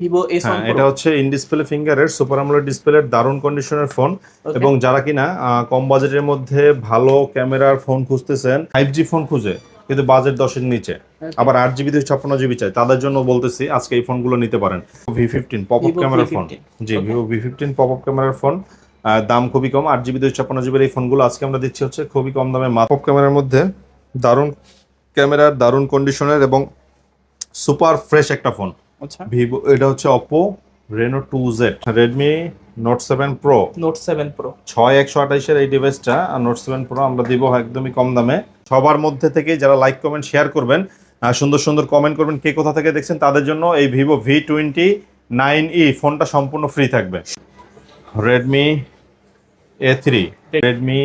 Vivo S হ্যাঁ এটা হচ্ছে ইন ডিসপ্লে ফিঙ্গারের সুপার আমোলেড ডিসপ্লের দারুণ কন্ডিশনের ফোন এবং যারা কিনা কম বাজেটের মধ্যে ভালো ক্যামেরার ফোন খুঁজতেছেন ফাইভ জি ফোন খুঁজে কিন্তু বাজেট দশের নিচে। আবার আট জিবি দুই ছাপ্পান্ন জিবি চাই তাদের জন্য বলতেছি আজকে এই ফোনগুলো নিতে পারেন। ভি ফিফটিন পপ আপ ক্যামেরার ফোন জি Vivo V fifteen pop up ক্যামেরার ফোন দাম খুবই কম আট জিবি দুই ছাপ্পান্ন জিবির এই ফোনগুলো আজকে আমরা দিচ্ছি হচ্ছে খুবই কম দামে পপ ক্যামেরার মধ্যে দারুণ ক্যামেরার দারুণ কন্ডিশনের এবং সুপার ফ্রেশ একটা ফোন আচ্ছা। ভিভো এটা হচ্ছে Oppo Reno two Z Redmi Note seven Pro Note seven Pro ছয় একশো আঠাইশের এই ডিভাইসটা আর নোট সেভেন প্রো আমরা দিব একদমই কম দামে। সবার মধ্যে থেকে যারা লাইক কমেন্ট শেয়ার করবেন আর সুন্দর সুন্দর কমেন্ট করবেন কে কোথা থেকে দেখছেন তাদের জন্য এই Vivo V twenty nine E ফোনটা সম্পূর্ণ ফ্রি থাকবে। Redmi A three Redmi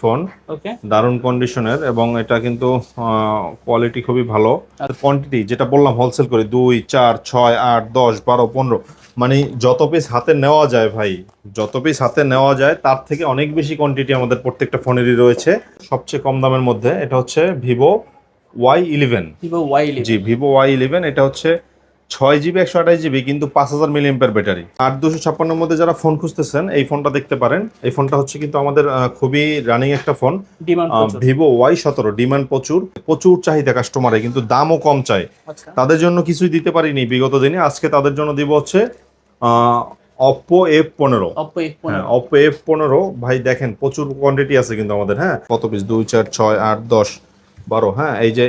phone okay দারুণ কন্ডিশনের এবং এটা কিন্তু কোয়ালিটি খুবই ভালো। কোয়ান্টিটি যেটা বললাম হোলসেল করে দুই চার ছয় আট দশ বারো পনেরো। মানে যত পিস হাতে নেওয়া যায় ভাই যত পিস হাতে নেওয়া যায় তার থেকে অনেক বেশি কোয়ান্টিটি আমাদের প্রত্যেকটা ফোনেরই রয়েছে। সবচেয়ে কম দামের মধ্যে এটা হচ্ছে Vivo Y eleven Vivo Y G Vivo Y eleven এটা হচ্ছে ছয় জিবি একশো আঠাশ জিবি কিন্তু পাঁচ হাজার মিলি মিলিয়াম্পের ব্যাটারি। আট দুশো ছাপ্পান্নের মধ্যে যারা ফোন খুঁজতেছেন এই ফোনটা দেখতে পারেন। এই ফোনটা হচ্ছে কিন্তু আমাদের খুবই রানিং একটা ফোন। ভিভো ওয়াই সতেরো ডিমান্ড প্রচুর। প্রচুর চাহিদা কাস্টমারে কিন্তু দামও কম চায়। আচ্ছা। তাদের জন্য কিছুই দিতে পারিনি বিগত দিনে। আজকে তাদের জন্য দিব হচ্ছে অপো এফ পনেরো। অপো এফ হ্যাঁ অপো এফ পনেরো। ভাই দেখেন প্রচুর কোয়ান্টিটি আছে কিন্তু আমাদের হ্যাঁ? কত পিস দুই চার ছয় আট দশ বারো হ্যাঁ? এই যে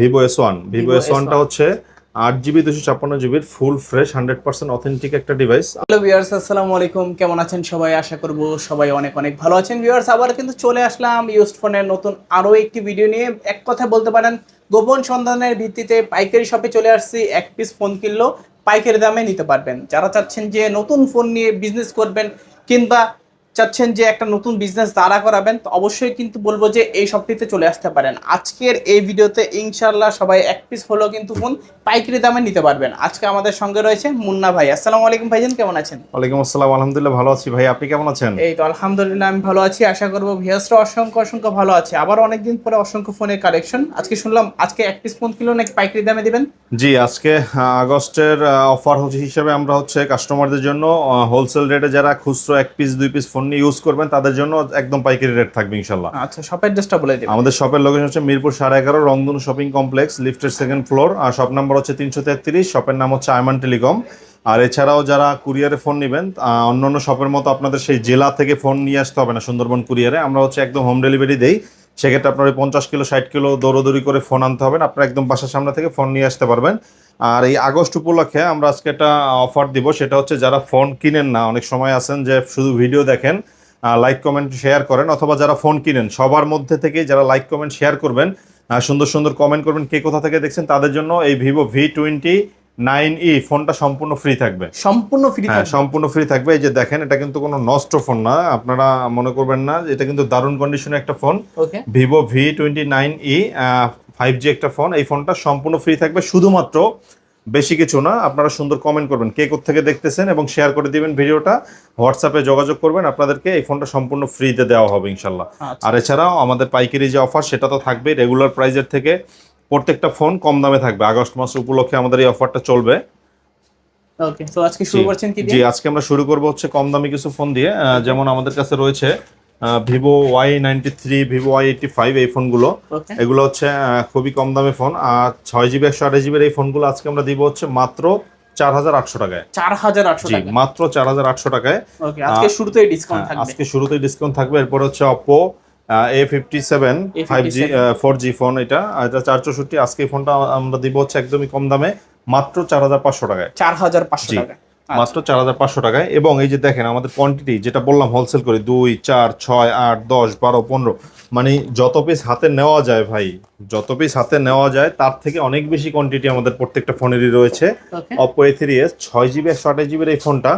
Vivo S one Vivo S ওয়ানটা হচ্ছে আট জিবি, দুশো ছাপ্পান্ন জিবির full fresh hundred percent authentic একটা ডিভাইস হ্যালো ভিউয়ার্স আসসালামু আলাইকুম। কেমন আছেন সবাই? আশা করব সবাই অনেক অনেক ভালো আছেন। ভিউয়ার্স আবার কিন্তু চলে আসলাম ইউজড ফোনের নতুন আরও একটি ভিডিও নিয়ে। এক কথা বলতে পারেন, গোপন সন্ধানের ভিত্তিতে পাইকারি শপে চলে আসছি, এক পিস ফোন কিনলো পাইকারি দামে নিতে পারবেন। যারা চাচ্ছেন যে নতুন ফোন নিয়ে বিজনেস করবেন কিংবা চাচ্ছেন যে একটা নতুন বিজনেস দাঁড়া করাবেন তো অবশ্যই কিন্তু বলব যে এই শপটিতে চলে আসতে পারেন। আজকের এই ভিডিওতে ইনশাল্লাহ সবাই এক পিস হলেও কিন্তু ফোন পাইকারি দামে নিতে পারবেন। আজকে আমাদের সঙ্গে রয়েছে মুন্না ভাই। আসসালামু আলাইকুম ভাইজান কেমন আছেন? ওয়ালাইকুম আসসালাম আলহামদুলিল্লাহ ভালো আছি। ভাই আপনি কেমন আছেন? এই তো আলহামদুলিল্লাহ আমি ভালো আছি। আশা করব ভিয়াসরা অসংখ্য অসংখ্য ভালো আছে। আবার অনেকদিন পরে অসংখ্য ফোনের কালেকশন আজকে শুনলাম আজকে এক পিস ফোন কিলো নাকি পাইকারি দামে দিবেন? জি আজকে আগস্টের অফার হচ্ছে হিসেবে আমরা হচ্ছে কাস্টমারদের জন্য হোলসেল রেটে যারা খুচরো এক পিস দুই পিস ফোন নিয়ে ইউজ করবেন তাদের জন্য একদম পাইকারি রেট থাকবে ইনশাল্লাহ। আচ্ছা শপের ড্রেসটা বলে দেবেন। আমাদের শপের লোকেশন হচ্ছে মিরপুর সাড়ে এগারো রংধনু শপিং কমপ্লেক্স লিফটের সেকেন্ড ফ্লোর আর শপ নাম্বার হচ্ছে তিনশো তেত্রিশ শপের নাম হচ্ছে আয়মান টেলিকম। আর এছাড়াও যারা কুরিয়ারে ফোন নেবেন আহ, অন্যান্য শপের মতো আপনাদের সেই জেলা থেকে ফোন নিয়ে আসতে হবে না সুন্দরবন কুরিয়ারে আমরা হচ্ছে একদম হোম ডেলিভারি দেই। সেক্ষেত্রে আপনার ওই পঞ্চাশ কিলো ষাট কিলো দৌড়োদৌড়ি করে ফোন আনতে হবে না আপনারা একদম বাসার সামনে থেকে ফোন নিয়ে আসতে পারবেন। আর এই আগস্ট উপলক্ষে আমরা আজকে একটা অফার দিব সেটা হচ্ছে যারা ফোন কিনেন না অনেক সময় আছেন যে শুধু ভিডিও দেখেন লাইক কমেন্ট শেয়ার করেন অথবা যারা ফোন কিনেন সবার মধ্যে থেকে যারা লাইক কমেন্ট শেয়ার করবেন সুন্দর সুন্দর কমেন্ট করবেন কে কোথা থেকে দেখছেন তাদের জন্য এই Vivo V twenty nine E ফোনটা সম্পূর্ণ ফ্রি থাকবে। সম্পূর্ণ ফ্রি হ্যাঁ সম্পূর্ণ ফ্রি থাকবে। এই যে দেখেন এটা কিন্তু কোনো নষ্ট ফোন না আপনারা মনে করবেন না এটা কিন্তু দারুণ কন্ডিশনে একটা phone Vivo V twenty nine E five G একটা ফোন এই ফোনটা সম্পূর্ণ ফ্রি থাকবে। শুধুমাত্র বেশি কিছু না আপনারা সুন্দর কমেন্ট করবেন কে থেকে দেখতেছেন এবং শেয়ার করে দিবেন ভিডিওটা। হোয়াটসঅ্যাপে যোগাযোগ করবেন আপনাদেরকে এই ফোনটা সম্পূর্ণ ফ্রিতে দেওয়া হবে ইনশাল্লাহ। আচ্ছা। আর এছাড়াও আমাদের পাইকারি যে অফার সেটা তো থাকবে রেগুলার প্রাইজের থেকে প্রত্যেকটা ফোন কম দামে থাকবে। আগস্ট মাস উপলক্ষে আমাদের এই অফারটা চলবে। ওকে তো আজকে শুরু করছেন কি জি আজকে আমরা শুরু করব হচ্ছে কম দামি কিছু ফোন দিয়ে। যেমন আমাদের কাছে রয়েছে Vivo Y ninety three Vivo Y eighty five এই ফোনগুলো। এগুলো হচ্ছে খুবই কম দামি ফোন। আর ছয় জিবি একশো আঠাশ জিবির এই ফোনগুলো আজকে আমরা দিব হচ্ছে মাত্র চার হাজার আটশো টাকায়। চার হাজার আটশো মাত্র চার হাজার আটশো টাকায়। আজকে শুরুতেই ডিসকাউন্ট হ্যাঁ, আজকে শুরুতেই ডিসকাউন্ট থাকবে। এরপর হচ্ছে Oppo A fifty seven five G four G phone এটা। এটা চার চৌষট্টি আজকে ফোনটা আমরা দিব হচ্ছে একদমই কম দামে মাত্র চার হাজার পাঁচশো টাকায়। চার হাজার পাঁচশো জি। টাকা আচ্ছা। মাত্র চার হাজার পাঁচশো টাকায়। এবং এই যে দেখেন আমাদের কোয়ান্টিটি যেটা বললাম হোলসেল করে দুই চার ছয় আট দশ বারো পনেরো মানে যত পিস হাতে নেওয়া যায় ভাই যত পিস হাতে নেওয়া যায় তার থেকে অনেক বেশি কোয়ান্টিটি আমাদের প্রত্যেকটা ফোনেরই রয়েছে। অপো এ থ্রি এস ছয় জিবি একশো আঠাশ জিবির এই ফোনটা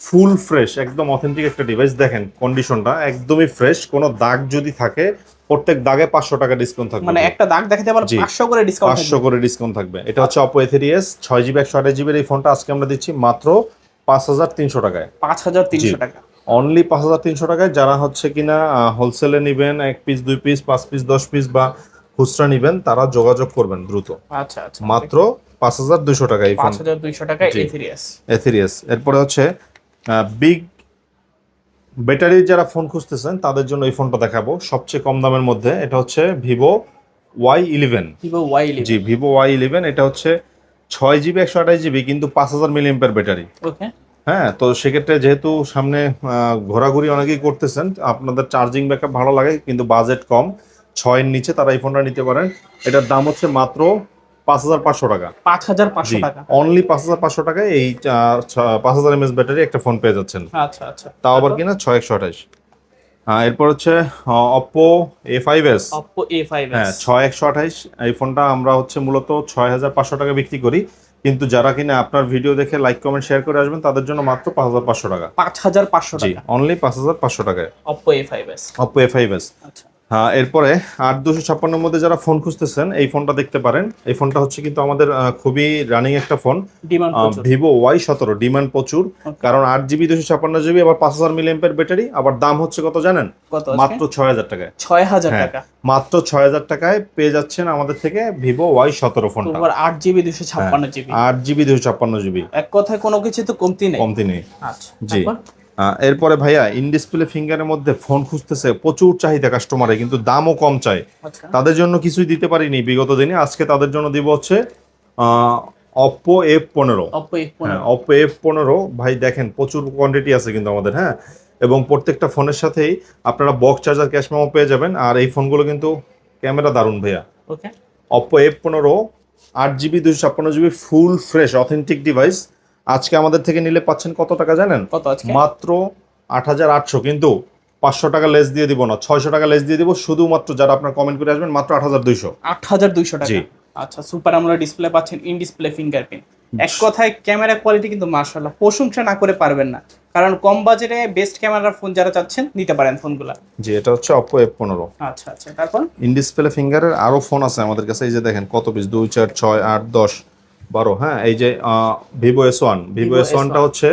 ফুল ফ্রেশ একদম অথেন্টিক একটা ডিভাইস দেখেন কন্ডিশনটা একদমই ফ্রেশ কোনো দাগ যদি থাকে প্রত্যেক দাগে পাঁচশো টাকা ডিসকাউন্ট থাকবে মানে একটা দাগ দেখাতে পারো পাঁচশো করে ডিসকাউন্ট পাঁচশো করে ডিসকাউন্ট থাকবে। এটা হচ্ছে অপো এ থ্রি এস ছয় জিবি একশো আঠাশ জিবির এই ফোনটা আজকে আমরা দিচ্ছি মাত্র পাঁচ হাজার তিনশো টাকায়। পাঁচ হাজার তিনশো। টাকা। অনলি পাঁচ হাজার তিনশো টাকায় যারা হচ্ছে কিনা হোলসেলে নেবেন এক পিস দুই পিস পাঁচ পিস দশ পিস বা খুচরা নিবেন তারা যোগাযোগ করবেন দ্রুত। আচ্ছা আচ্ছা মাত্র পাঁচ হাজার দুশো টাকা এই ফোন পাঁচ হাজার দুইশো টাকায় জি। এথিরিয়াস এথিরিয়াস এরপরে হচ্ছে বিগ ব্যাটারির যারা ফোন খুঁজতেছেন তাদের জন্য এই ফোনটা দেখাবো। সবচেয়ে কম দামের মধ্যে এটা হচ্ছে Vivo Y eleven. Vivo Y G Vivo Y eleven এটা হচ্ছে ছয় জিবি একশো আঠাশ জিবি কিন্তু পাঁচ হাজার মিলিয়ামের ব্যাটারি। ওকে। হ্যাঁ তো সেক্ষেত্রে যেহেতু সামনে ঘোরাঘুরি অনেকেই করতেছেন আপনাদের চার্জিং ব্যাকআপ ভালো লাগে কিন্তু বাজেট কম। ছয়ের নিচে তারা এই ফোনটা নিতে পারেন। এটার দাম হচ্ছে মাত্র পাঁচ হাজার পাঁচশো টাকা। পাঁচ হাজার পাঁচশো টাকা। অনলি পাঁচ হাজার পাঁচশো টাকায় এই পাঁচ হাজার এমএস ব্যাটারি একটা ফোন পেয়ে যাচ্ছেন। আচ্ছা আচ্ছা। তাও আবার কিনা ছয় একশো আঠাশ এরপর হচ্ছে Oppo A five S Oppo A five হ্যাঁ ছয় একশো আঠাইশ এই ফোনটা আমরা হচ্ছে মূলত ছয় হাজার পাঁচশো টাকা বিক্রি করি। কিন্তু যারা কিনা আপনার ভিডিও দেখে লাইক কমেন্ট শেয়ার করে আসবেন তাদের জন্য মাত্র পাঁচ হাজার পাঁচশো টাকা। পাঁচ হাজার পাঁচশো টাকা। অনলি পাঁচ হাজার পাঁচশো টাকায়। Oppo A five S Oppo A five S আচ্ছা। হ্যাঁ এরপরে আট দুশো ছাপ্পান্নের মধ্যে যারা ফোন খুঁজতেছেন এই ফোনটা দেখতে পারেন। এই ফোনটা হচ্ছে কিন্তু আমাদের খুবই রানিং একটা ফোন ভিভো ওয়াই সতেরো ডিমান্ড প্রচুর। কারণ আট জিবি দুশো ছাপ্পান্ন জিবি আবার পাঁচ হাজার মিলিয়ামের ব্যাটারি আবার দাম হচ্ছে কত জানেন? মাত্র ছয় হাজার টাকায়। ছয় হাজার হ্যাঁ, টাকা। মাত্র ছয় হাজার টাকায় পেয়ে যাচ্ছেন আমাদের থেকে ভিভো ওয়াই সতেরো ফোনটা আট জিবি দুশো ছাপ্পান্ন জিবি। আট জিবি দুশো ছাপ্পান্ন জিবি। এক কথায় কোনো কিছু তো কমতি নেই। কমতি নেই। আচ্ছা জি। এরপরে ভাইয়া ইনডিসপ্লে ফিঙ্গারের মধ্যে ফোন খুঁজতেছে প্রচুর চাহিদা কাস্টমারে কিন্তু দামও কম চায়। আচ্ছা। তাদের জন্য কিছুই দিতে পারিনি বিগত দিনে আজকে তাদের জন্য দিব হচ্ছে অপো এফ পনেরো। অপো এফ হ্যাঁ অপো এফ পনেরো ভাই দেখেন প্রচুর কোয়ান্টিটি আছে কিন্তু আমাদের হ্যাঁ? এবং প্রত্যেকটা ফোনের সাথেই আপনারা বক্স চার্জার ক্যাশ মেমো পেয়ে যাবেন আর এই ফোনগুলো কিন্তু ক্যামেরা দারুণ ভাইয়া। ওকে অপো এফ পনেরো আট জিবি দুশো ছাপ্পান্ন GB full fresh authentic device আজকে আমাদের থেকে নিলে পাচ্ছেন কত টাকা জানেন? কত আজকে? মাত্র আট হাজার আটশো কিন্তু পাঁচশো টাকা লেস দিয়ে দিব না ছয়শো টাকা লেস দিয়ে দিব শুধুমাত্র যারা আপনার কমেন্ট করে আসবেন মাত্র আট হাজার দুইশো। আট হাজার দুইশো টাকা। আচ্ছা সুপার আমরা ডিসপ্লে পাচ্ছেন ইন ডিসপ্লে ফিঙ্গারপ্রিন্ট এক কথায় ক্যামেরা কোয়ালিটি কিন্তু মার্শাল্লাহ প্রশংসা না করে পারবেন না। কারণ কম বাজেটে বেস্ট ক্যামেরার ফোন যারা চাচ্ছেন নিতে পারেন ফোনগুলো জি এটা হচ্ছে অপো এফ পনেরো। আচ্ছা আচ্ছা তারপর? ইন ডিসপ্লে ফিঙ্গারের আরও ফোন আছে আমাদের কাছে এই যে দেখেন কত পিস দুই চার ছয় আট দশ। বারো হ্যাঁ এই যে Vivo S one Vivo S ওয়ানটা S1 হচ্ছে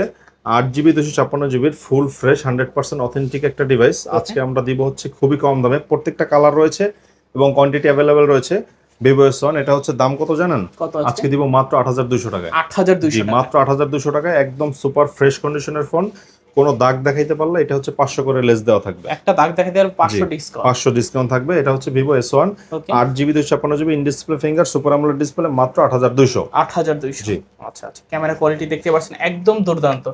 আট জিবি দুশো ছাপ্পান্ন জিবির full fresh hundred percent authentic একটা ডিভাইস আজকে আমরা দিব হচ্ছে খুবই কম দামে প্রত্যেকটা কালার রয়েছে এবং কোয়ান্টিটি অ্যাভেলেবেল রয়েছে ভিভো এস ওয়ান এটা হচ্ছে দাম কত জানেন? আজকে? দিব মাত্র আট হাজার দুশো টাকায়। আট হাজার মাত্র আট হাজার দুশো টাকায় একদম সুপার ফ্রেশ কন্ডিশনের ফোন কোনো দাগ দেখাইতে পারলে এটা হচ্ছে পাঁচশো করে লেস দেওয়া থাকবে। একটা দাগ দেখাইতে দেওয়ার পাঁচশো ডিসকাউন্ট পাঁচশো ডিসকাউন্ট থাকবে। এটা হচ্ছে ভিভো এস ওয়ান আট জিবি দুশো ছাপ্পান্ন GB in display finger super AMOLED display মাত্র আট হাজার দুইশো। আট হাজার দুইশো। জি। আচ্ছা আচ্ছা। ক্যামেরা কোয়ালিটি দেখতে পাচ্ছেন একদম দুর্দান্ত।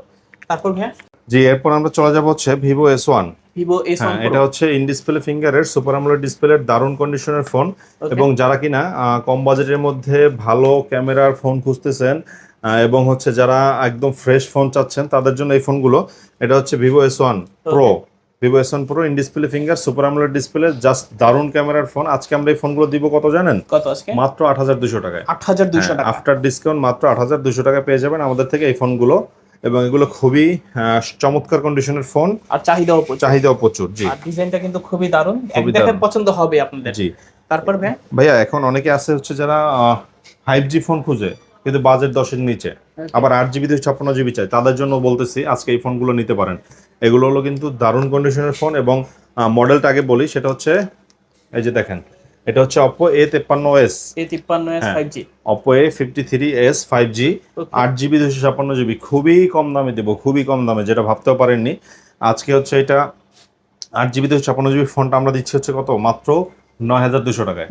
তারপর ভাইয়া? জি এরপর আমরা চলে যাব হচ্ছে Vivo S one Vivo S হ্যাঁ এটা হচ্ছে ইন ডিসপ্লে ফিঙ্গারের সুপার আমলের ডিসপ্লের দারুণ কন্ডিশনের ফোন এবং যারা কিনা কম বাজেটের মধ্যে ভালো ক্যামেরার ফোন খুঁজতেছেন এবং হচ্ছে যারা একদম ফ্রেশ ফোন চাচ্ছেন তাদের জন্য এই ফোনগুলো এটা হচ্ছে Vivo S one Pro Vivo S one Pro in display finger super AMOLED display just দারুণ ক্যামেরার ফোন আজকে আমরা এই ফোনগুলো দিব কত জানেন? কত আজকে? মাত্র আট হাজার দুশো টাকায়। আট হাজার দুশো টাকা। আফটার ডিসকাউন্ট মাত্র আট হাজার দুশো টাকা পেয়ে যাবেন আমাদের থেকে এই ফোনগুলো এবং এগুলো খুবই চমৎকার কন্ডিশনের ফোন আর চাহিদাও প্রচুর। চাহিদাও প্রচুর জি। আর ডিজাইনটা কিন্তু খুবই দারুণ। দেখে পছন্দ হবে আপনাদের। জি। তারপর ভাই? ভাইয়া এখন অনেকে আছে হচ্ছে যারা ফাইভ জি ফোন খুঁজে। কিন্তু বাজেট দশের নিচে। আবার আট জিবি দুশো ছাপ্পান্ন জিবি চাই। তাদের জন্য বলতেছি আজকে এই ফোনগুলো নিতে পারেন। এগুলো হলো কিন্তু দারুণ কন্ডিশনের ফোন এবং মডেলটা আগে বলি সেটা হচ্ছে এই যে দেখেন এটা হচ্ছে অপো এ তেপ্পান্ন এস এ তিপ্পান্ন S. Five G Oppo A fifty three S five G আট জিবি দুশো ছাপ্পান্ন জিবি। খুবই কম দামে দেবো খুবই কম দামে যেটা ভাবতেও পারেননি। আজকে হচ্ছে এটা আট জিবি দুশো ছাপ্পান্ন জিবি ফোনটা আমরা দিচ্ছি হচ্ছে কত? মাত্র টাকায়।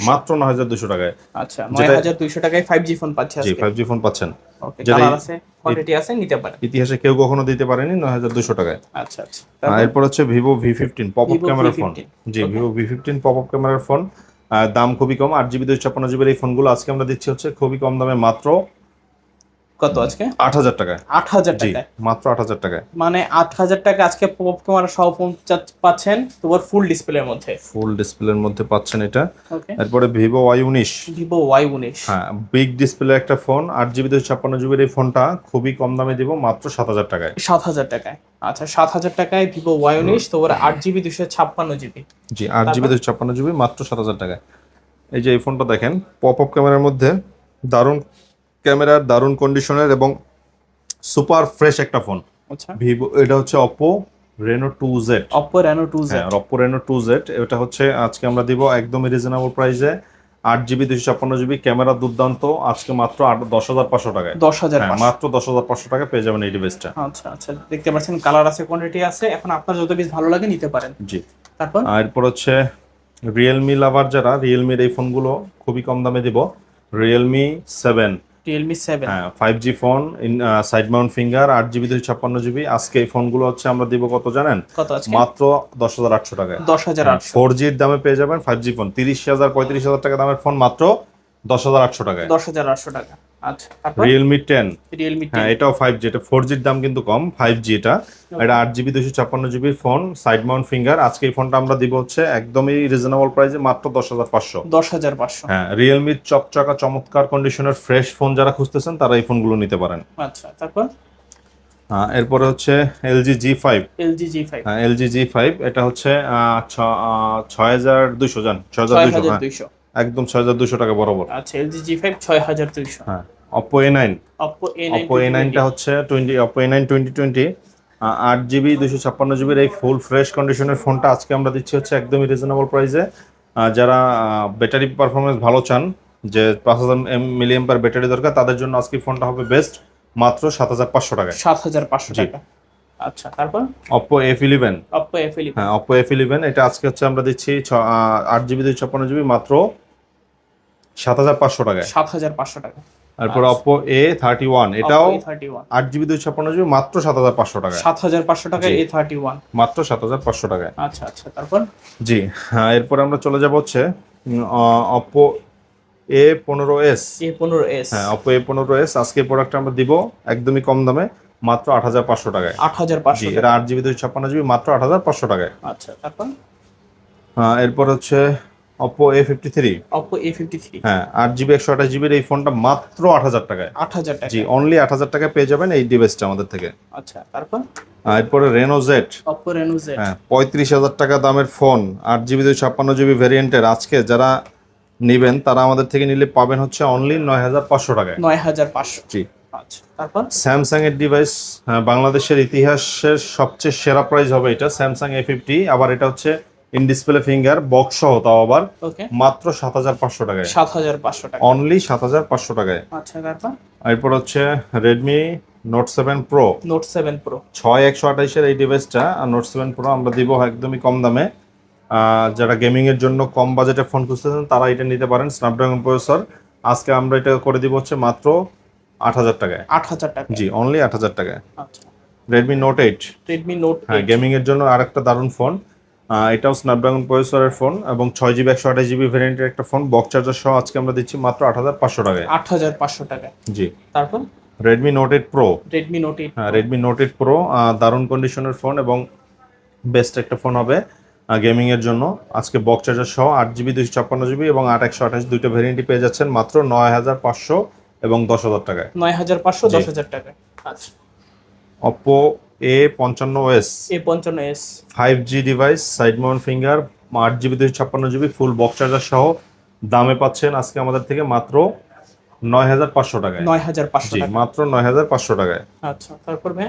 হ্যাঁ, মাত্র টাকায়। আচ্ছা নয় যেটা- হাজার দুইশো টাকায় ফাইভ ফোন পাচ্ছে জি আজকে। ফোন পাচ্ছেন। ওকে কালার আছে কোয়ান্টিটি আছে নিতে পারেন। ইতিহাসে কেউ কখনো দিতে পারেনি টাকায়। আচ্ছা আচ্ছা। এরপর হচ্ছে ক্যামেরার ফোন জি ক্যামেরার ফোন দাম খুবই কম আট জিবি দুশো ছাপ্পান্ন জিবির এই ফোনগুলো আজকে আমরা দিচ্ছি হচ্ছে খুবই কম দামে মাত্র কত আজকে? আট হাজার টাকায়। আট হাজার টাকায়। মাত্র আট হাজার টাকায়। মানে আট হাজার টাকা আজকে পপ ক্যামেরা সহ পাচ্ছেন তোমার ফুল ডিসপ্লের মধ্যে। ফুল ডিসপ্লের মধ্যে পাচ্ছেন এটা। ওকে এরপরে ভিভো ওয়াই উনিশ। ভিভো ওয়াই উনিশ। হ্যাঁ বিগ ডিসপ্লে একটা ফোন আট জিবি দুশো ছাপ্পান্ন জিবির এই ফোনটা খুবই কম দামে দিব মাত্র সাত হাজার টাকায়। সাত হাজার টাকায়। আচ্ছা সাত হাজার টাকায় ভিভো ওয়াই উনিশ তোমার আট জিবি দুশো ছাপ্পান্ন জিবি জি আট জিবি দুশো ছাপ্পান্ন জিবি মাত্র সাত হাজার টাকায়। এই যে এই ফোনটা দেখেন পপ আপ ক্যামেরার মধ্যে দারুণ ক্যামেরার দারুণ কন্ডিশনের এবং সুপার ফ্রেশ একটা ফোন আচ্ছা। ভিভো এটা হচ্ছে Oppo Reno two Z Oppo Reno two হ্যাঁ অপো রেনো টু জেড এটা হচ্ছে আজকে আমরা দিব একদমই রিজনেবল প্রাইসে আট জিবি দুশো ছাপ্পান্ন জিবি ক্যামেরা দুর্দান্ত আজকে মাত্র আট দশ হাজার পাঁচশো টাকায়। দশ হাজার হ্যাঁ মাত্র দশ হাজার পাঁচশো টাকা পেয়ে যাবেন এই ডিভাইসটা আচ্ছা আচ্ছা দেখতে পাচ্ছেন কালার আছে কোয়ান্টিটি আছে এখন আপনার যত পিস ভালো লাগে নিতে পারেন। জি। তারপর? এরপর হচ্ছে রিয়েলমি লাভার যারা রিয়েলমির এই ফোনগুলো খুবই কম দামে দিব। রিয়েলমি সেভেন রিয়েলমি সেভেন হ্যাঁ five G phone in side mount finger আট জিবি দুশো ছাপ্পান্ন জিবি আজকে এই ফোনগুলো হচ্ছে আমরা দিব কত জানেন? কত মাত্র দশ হাজার আটশো টাকায়। দশ হাজার ফোর জির দামে পেয়ে যাবেন ফাইভ জি ফোন তিরিশ হাজার পঁয়ত্রিশ হাজার টাকা দামের ফোন মাত্র দশ হাজার আটশো টাকায়। দশ হাজার আটশো টাকা। আচ্ছা রিয়েলমি টেন রিয়েলমি হ্যাঁ এটাও ফাইভ জি এটা ফোর জির দাম কিন্তু কম ফাইভ জি এটা। এটা আট জিবি দুশো ছাপ্পান্ন জিবির ফোন সাইড মাউন্ট ফিঙ্গার আজকে এই ফোনটা আমরা দিব হচ্ছে একদমই রিজনেবল প্রাইসে মাত্র দশ হাজার পাঁচশো। দশ হাজার পাঁচশো। হ্যাঁ রিয়েলমির চকচকা চমৎকার কন্ডিশনের ফ্রেশ ফোন যারা খুঁজতেছেন তারা এই ফোনগুলো নিতে পারেন। আচ্ছা তারপর? এরপরে হচ্ছে LG G five LG G five LG G five এটা হচ্ছে ছয় হাজার দুশো জান ছয় হাজার হাজার হ্যাঁ। দুইশো। একদম ছয় হাজার দুশো টাকা বরাবর। আচ্ছা এলজি জি ফাইভ ছয় হাজার দুইশো। হ্যাঁ Oppo A nine Oppo A Oppo A নাইনটা হচ্ছে twenty Oppo A nine twenty twenty আট জিবি দুশো ছাপ্পান্ন জিবির এই ফুল ফ্রেশ কন্ডিশনের ফোনটা আজকে আমরা দিচ্ছি হচ্ছে একদমই রিজনেবল প্রাইসে যারা ব্যাটারি পারফরমেন্স ভালো চান যে পাঁচ হাজার পার ব্যাটারি দরকার তাদের জন্য আজকে ফোনটা হবে বেস্ট মাত্র সাত হাজার পাঁচশো টাকায়। সাত হাজার পাঁচশো টাকা। আচ্ছা তারপর? Oppo F eleven Oppo F eleven হ্যাঁ অপো এফ ইলেভেন এটা আজকে হচ্ছে আমরা দিচ্ছি আট জিবি দুশো ছাপ্পান্ন জিবি মাত্র সাত হাজার পাঁচশো টাকায়। সাত হাজার পাঁচশো টাকা। তারপর অপো এ থার্টি ওয়ান এটাও আট জিবি দুশো ছাপ্পান্ন জিবি মাত্র সাত হাজার পাঁচশো টাকায়। সাত হাজার পাঁচশো টাকা এ থার্টি ওয়ান মাত্র সাত হাজার পাঁচশো টাকায়। আচ্ছা আচ্ছা তারপর? জি হ্যাঁ এরপরে আমরা চলে যাব হচ্ছে অপো এ পনেরো এস এ পনেরো এস হ্যাঁ অপো এ পনেরো এস আজকে প্রোডাক্ট আমরা দিব একদমই কম দামে মাত্র আট হাজার পাঁচশো টাকায়। আট হাজার পাঁচশো এটা আট জিবি দুশো ছাপ্পান্ন জিবি মাত্র আট হাজার পাঁচশো টাকায়। আচ্ছা তারপর? হ্যাঁ, এরপর হচ্ছে Oppo A fifty three Oppo A fifty three হ্যাঁ আট জিবি একশো আঠাশ জিবির এই ফোনটা মাত্র আট হাজার টাকায়। আট হাজার টাকা জি অনলি আট হাজার টাকায় পেয়ে যাবেন এই ডিভাইসটা আমাদের থেকে। আচ্ছা তারপর? এরপরে Reno Z Oppo Reno Z হ্যাঁ পঁয়ত্রিশ হাজার টাকা দামের ফোন আট জিবি দুই ছাপ্পান্ন জিবি ভ্যারিয়েন্টের আজকে যারা নেবেন তারা আমাদের থেকে নিলে পাবেন হচ্ছে অনলি নয় হাজার পাঁচশো টাকায়। নয় হাজার পাঁচশো। জি। আচ্ছা তারপর? স্যামসাং এর ডিভাইস হ্যাঁ, বাংলাদেশের ইতিহাসের সবচেয়ে সেরা প্রাইস হবে এটা স্যামসাং এ ফিফটি আবার এটা হচ্ছে ইন ডিসপ্লে ফিঙ্গার বক্স সহ তাও আবার মাত্র সাত হাজার পাঁচশো টাকায়। সাত হাজার পাঁচশো টাকা। অনলি সাত হাজার পাঁচশো টাকায়। আচ্ছা তারপর? এরপর হচ্ছে Redmi Note seven Pro Note seven Pro ছয় একশো আঠাইশের এই ডিভাইসটা আর নোট সেভেন প্রো আমরা দিব একদমই কম দামে। যারা গেমিং এর জন্য কম বাজেটে ফোন খুঁজতেছেন তারা এটা নিতে পারেন স্ন্যাপড্রাগন প্রসেসর আজকে আমরা এটা করে দিব হচ্ছে মাত্র আট হাজার টাকায়। আট হাজার টাকা জি অনলি আট হাজার টাকায়। Redmi Note eight Redmi Note হ্যাঁ গেমিং এর জন্য আরেকটা দারুণ ফোন এটাও স্ন্যাপড্রাগন প্রসেসরের ফোন এবং ছয় জিবি একশো আঠাশ জিবি ভ্যারিয়েন্টের একটা ফোন। বক্স চার্জার সহ আজকে আমরা দিচ্ছি মাত্র আট হাজার পাঁচশো টাকায়। আট হাজার পাঁচশো টাকা জি। তারপর? Redmi Note eight Pro Redmi Note eight হ্যাঁ রেডমি নোট এইট প্রো দারুণ কন্ডিশনের ফোন এবং বেস্ট একটা ফোন হবে গেমিং এর জন্য। আজকে বক্স চার্জার সহ আট জিবি দুইশো ছাপ্পান্ন জিবি এবং আট একশো আঠাশ দুইটা ভ্যারিয়েন্টই পেয়ে যাচ্ছেন মাত্র নয় হাজার পাঁচশো এবং দশ হাজার টাকায়। নয় হাজার পাঁচশো দশ হাজার টাকা আচ্ছা। অপো এ পঞ্চান্ন এস এ পঞ্চান্ন S five G device side mount finger আট জিবি দুইশো ছাপ্পান্ন জিবি ফুল বক্স চার্জার সহ দামে পাচ্ছেন আজকে আমাদের থেকে মাত্র নয় হাজার পাঁচশো টাকায়। নয় হাজার পাঁচশো মাত্র নয় হাজার পাঁচশো টাকায়। আচ্ছা তারপর ভাই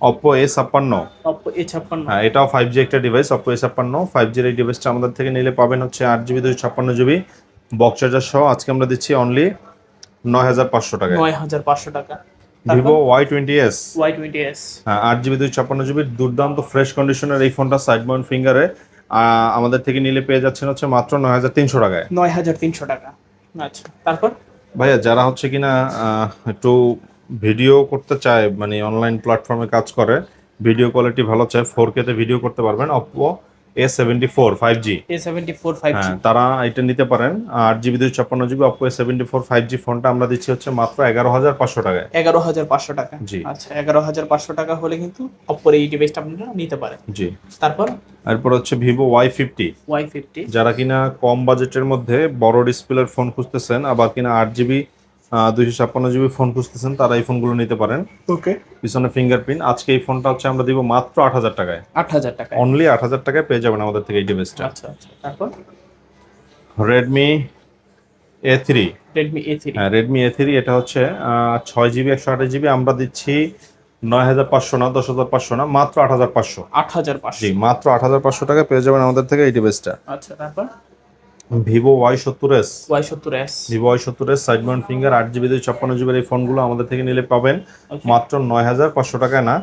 অপো এ ছাপ্পান্ন। অপো এ ছাপ্পান্ন। হ্যাঁ এটাও ফাইভ জি একটা ডিভাইস অপো এ ছাপ্পান্ন। ফাইভ জির এই ডিভাইসটা আমাদের থেকে নিলে পাবেন হচ্ছে আট জিবি দুই ছাপ্পান্ন জিবি বক্স চার্জার সহ। আজকে আমরা দিচ্ছি অনলি নয় হাজার পাঁচশো টাকায়। নয় হাজার পাঁচশো টাকা। Vivo Y twenty S Y twenty S হ্যাঁ আট জিবি দুই ছাপ্পান্ন জিবি দুর্দান্ত ফ্রেশ কন্ডিশনের এই ফোনটা সাইড মাউন্ট ফিঙ্গারে আমাদের থেকে নিলে পেয়ে যাচ্ছেন হচ্ছে মাত্র নয় হাজার তিনশো টাকায়। নয় হাজার তিনশো টাকা। আচ্ছা তারপর? ভাইয়া যারা হচ্ছে কিনা একটু ভিডিও করতে চায় মানে অনলাইন প্ল্যাটফর্মে কাজ করে ভিডিও কোয়ালিটি ভালো চায় ফোর কেতে ভিডিও করতে পারবেন Oppo A seventy four five G A seventy four five G হ্যাঁ তারা এটা নিতে পারেন। GB Oppo A seventy four five G ফোনটা আমরা দিচ্ছি হচ্ছে মাত্র এগারো হাজার পাঁচশো টাকায়। এগারো হাজার পাঁচশো টাকা। জি। আচ্ছা এগারো হাজার পাঁচশো টাকা হলে কিন্তু অপোর এই ডিভাইসটা আপনারা নিতে পারেন। জি। তারপর? এরপর হচ্ছে Vivo Y fifty Y fifty যারা কিনা কম বাজেটের মধ্যে বড় ডিসপ্লের ফোন খুঁজতেছেন আবার কিনা আট জিবি দুইশো ছাপ্পান্ন জিবি ফোন খুঁজতেছেন তারা এই ফোনগুলো নিতে পারেন। ওকে। পিছনে ফিঙ্গারপ্রিন্ট আজকে এই ফোনটা হচ্ছে আমরা দিব মাত্র আট হাজার টাকায়। আট হাজার টাকা অনলি আট হাজার টাকায় পেয়ে যাবেন আমাদের থেকে এই ডিভাইসটা আচ্ছা আচ্ছা। তারপর? Redmi A three Redmi A three হ্যাঁ রেডমি এ থ্রি এটা হচ্ছে ছয় জিবি একশো আঠাশ জিবি। আমরা দিচ্ছি নয় হাজার পাঁচশো না দশ হাজার পাঁচশো না মাত্র আট হাজার পাঁচশো। আট হাজার পাঁচশো। মাত্র আট হাজার পাঁচশো টাকা পেয়ে যাবেন আমাদের থেকে এই ডিভাইসটা আচ্ছা তারপর? ভিভো ওয়াই সত্তর এস। ওয়াই সত্তর এস। ভিভো ওয়াই সত্তর এস সাইড মাউন্ট ফিঙ্গার আট জিবি দুই ছাপ্পান্ন জিবির এই ফোনগুলো আমাদের থেকে নিলে পাবেন। মাত্র নয় হাজার পাঁচশো টাকায় না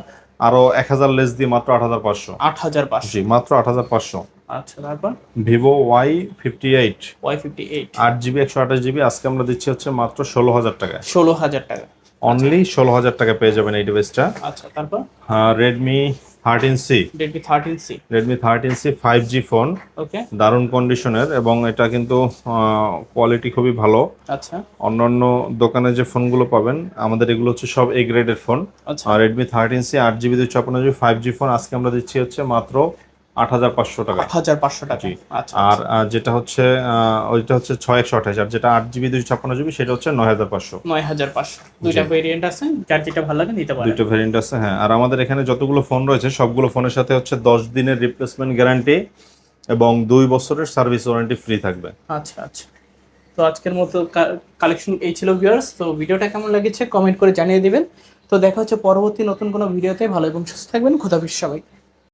আরও এক হাজার লেস দিয়ে মাত্র আট হাজার পাঁচশো। আট হাজার পাঁচশো। জি মাত্র আট হাজার পাঁচশো। আচ্ছা তারপর? Vivo Y fifty eight. Y fifty eight. আট জিবি একশো আঠাশ জিবি আজকে আমরা দিচ্ছি হচ্ছে মাত্র ষোলো হাজার টাকায়। ষোলো হাজার টাকা। অনলি ষোলো হাজার টাকা পেয়ে যাবেন এই ডিভাইসটা আচ্ছা তারপর? থার্টিন রেডমি ফোন ওকে দারুণ কন্ডিশনের এবং এটা কিন্তু কোয়ালিটি খুবই ভালো। আচ্ছা। অন্যান্য দোকানে যে ফোনগুলো পাবেন আমাদের এগুলো হচ্ছে সব এ গ্রেডের ফোন আর দুই ছাপ্পান্ন জিবি ফাইভ জি ফোন আজকে আমরা দিচ্ছি হচ্ছে মাত্র আট হাজার পাঁচশো টাকা আট হাজার পাঁচশো টাকা। আচ্ছা আর আহ, যেটা হচ্ছে ওইটা হচ্ছে ছয় একশো আঠাশ। আর যেটা আট জিবি দুই ছাপ্পান্ন জিবি সেটা হচ্ছে নয় হাজার পাঁচশো। নয় হাজার পাঁচশো। দুইটা ভেরিয়েন্ট আছে যার যেটা ভালো লাগে নিতে পারেন। দুইটা ভেরিয়েন্ট আছে হ্যাঁ। আর আমাদের এখানে যতগুলো ফোন রয়েছে সবগুলো ফোনের সাথে হচ্ছে দশ দিনের রিপ্লেসমেন্ট গ্যারান্টি এবং দুই বছরের সার্ভিস ওয়ারেন্টি ফ্রি থাকবে। আচ্ছা আচ্ছা। তো আজকের মতো কালেকশন এই ছিল ভিউয়ার্স তো ভিডিওটা কেমন লেগেছে কমেন্ট করে জানিয়ে দিবেন। তো দেখা হচ্ছে পরবর্তী নতুন কোনো ভিডিওতে। ভালো এবং সুস্থ থাকবেন। খোদাফিজ সবাই